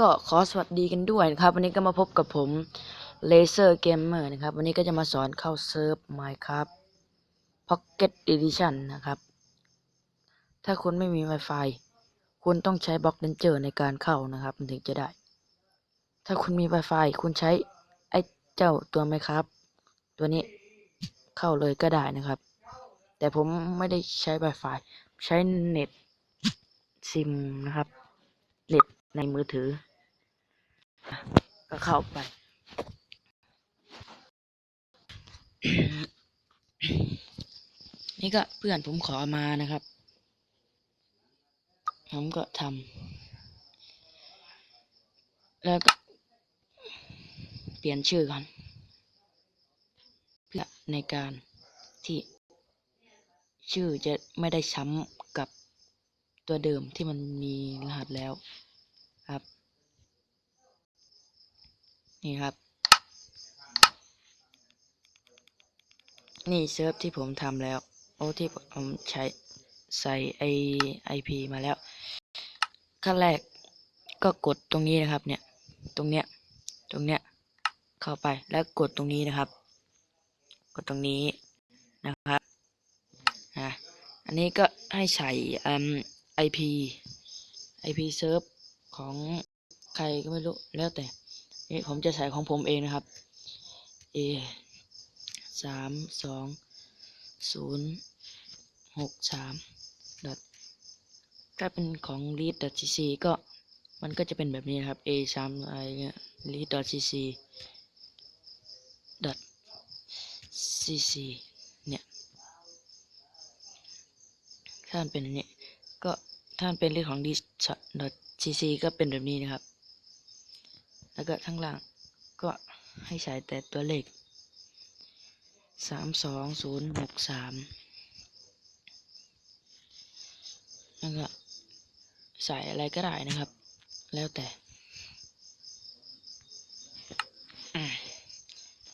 ก็ขอสวัสดีกันด้วยนะครับ วันนี้ก็มาพบกับผม Laser Gamer นะครับ วันนี้ก็จะมาสอนเข้าเซิร์ฟ Minecraft Pocket Edition นะครับ ถ้าคุณไม่มี Wi-Fi คุณต้องใช้บล็อกเลนเจอร์ในการเข้านะครับ มันถึงจะได้ ถ้าคุณมี Wi-Fi คุณใช้ไอ้เจ้าตัว Minecraft ตัวนี้เข้าเลยก็ได้นะครับ แต่ผมไม่ได้ใช้ Wi-Fi ใช้เน็ตซิมนะครับเน็ต ในมือถือ ก็เข้าไป นี่ก็เพื่อนผมขอมานะครับ ผมก็ทำแล้วก็ เปลี่ยนชื่อก่อน เพื่อในการที่ชื่อจะไม่ได้ซ้ำกับตัวเดิมที่มันมีรหัสแล้ว ครับ นี่ครับ นี่เซิร์ฟที่ผมทำแล้ว โอ้ที่ผมใช้ใส่ไอไอพีมาแล้ว ขั้นแรกก็กดตรงนี้นะครับ เนี่ย ตรงเนี้ย ตรงเนี้ย เข้าไปแล้วกดตรงนี้นะครับ กดตรงนี้นะครับอะอันนี้ก็ให้ใส่อืม IP IP เซิร์ฟ ของใครก็ไม่รู้แล้วแต่นี่ผมจะใส่ของผมเองนะครับ A สามสองศูนย์หกสามดอทถ้าเป็นของ read cc ก็มันก็จะเป็นแบบนี้นะครับ A สามอะไรเงี้ย read cc dot cc เนี่ย ถ้ามันเป็นอันนี้ ถ้ามันเป็นเรื่องของ read cc ก็เป็นแบบนี้นะครับ แล้วก็ข้างล่างก็ให้ใส่แต่ตัวเลขสามสองศูนย์หกสามแล้วก็ใส่อะไรก็ได้นะครับ แล้วแต่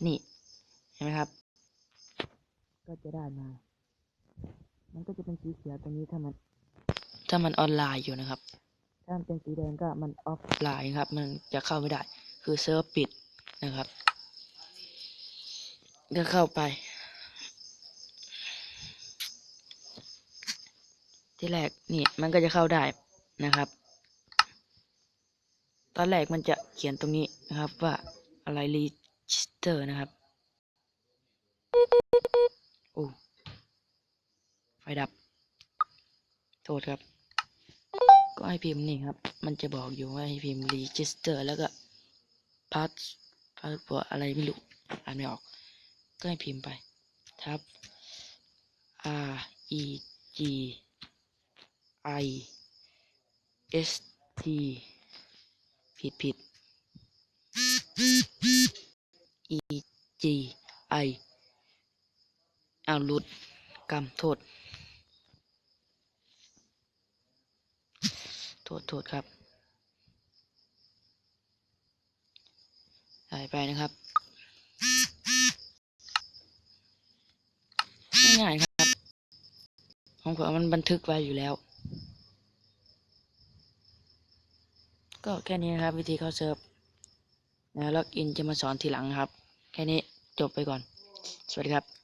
นี่ เห็นไหมครับ ก็จะได้มา มันก็จะเป็นสีเขียวตรงนี้ถ้ามัน ถ้ามันออนไลน์อยู่นะครับ ถ้ามันเป็นสีแดงก็มันออฟไลน์ครับ มันจะเข้าไม่ได้ คือเซิร์ฟปิดนะครับก็เข้าไป ที่แรกนี่มันก็จะเข้าได้นะครับ ตอนแรกมันจะเขียนตรงนี้นะครับว่าอะไรรีจิสเตอร์นะครับโอ้ไฟดับ โทษครับ ก็ให้พิมพ์นี่ครับ มันจะบอกอยู่ว่าให้พิมพ์ register แล้วก็ pass password อะไรไม่รู้อ่านไม่ออก ก็ให้พิมพ์ไปทับ R E G I S T ผิดผิด E G I เอาหลุดกรรมโทษ โทษโทษครับใส่ไปนะครับ ง่ายครับ ของผมมันบันทึกไว้อยู่แล้ว ก็แค่นี้นะครับ วิธีเข้าเซิร์ฟนะล็อกอินจะมาสอนทีหลังครับ แค่นี้จบไปก่อน สวัสดีครับ